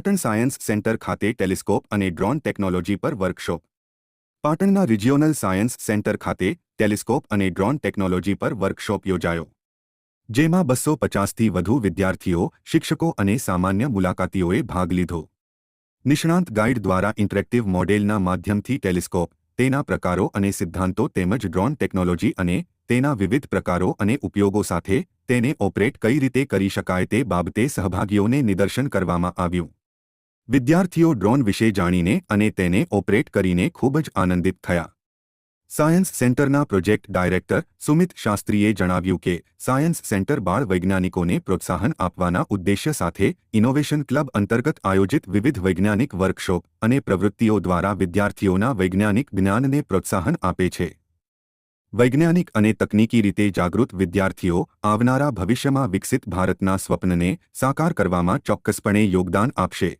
Patan science centre ખાતે telescope અને drone technology પર વર્કશોપ. પાટણના રિજિયોનલ સાયન્સ સેન્ટર ખાતે ટેલિસ્કોપ અને ડ્રોન ટેકનોલોજી પર વર્કશોપ યોજાયો. જેમાં બસો પચાસથી વધુ વિદ્યાર્થીઓ, શિક્ષકો અને સામાન્ય મુલાકાતીઓએ ભાગ લીધો. નિષ્ણાંત ગાઈડ દ્વારા ઇન્ટરેક્ટિવ મોડેલના માધ્યમથી ટેલિસ્કોપ, તેના પ્રકારો અને સિદ્ધાંતો તેમજ ડ્રોન ટેકનોલોજી અને તેના વિવિધ પ્રકારો અને ઉપયોગો સાથે તેને ઓપરેટ કઈ રીતે કરી શકાય તે બાબતે સહભાગીઓને નિદર્શન કરવામાં આવ્યું. વિદ્યાર્થીઓ ડ્રોન વિશે જાણીને અને તેને ઓપરેટ કરીને ખૂબ જ આનંદિત થયા. સાયન્સ સેન્ટરના પ્રોજેક્ટ ડાયરેક્ટર સુમિત શાસ્ત્રીએ જણાવ્યું કે, સાયન્સ સેન્ટર બાળ વૈજ્ઞાનિકોને પ્રોત્સાહન આપવાના ઉદ્દેશ્ય સાથે ઇનોવેશન ક્લબ અંતર્ગત આયોજિત વિવિધ વૈજ્ઞાનિક વર્કશોપ અને પ્રવૃત્તિઓ દ્વારા વિદ્યાર્થીઓના વૈજ્ઞાનિક જ્ઞાનને પ્રોત્સાહન આપે છે. વૈજ્ઞાનિક અને તકનીકી રીતે જાગૃત વિદ્યાર્થીઓ આવનારા ભવિષ્યમાં વિકસિત ભારતના સ્વપ્નને સાકાર કરવામાં ચોક્કસપણે યોગદાન આપશે.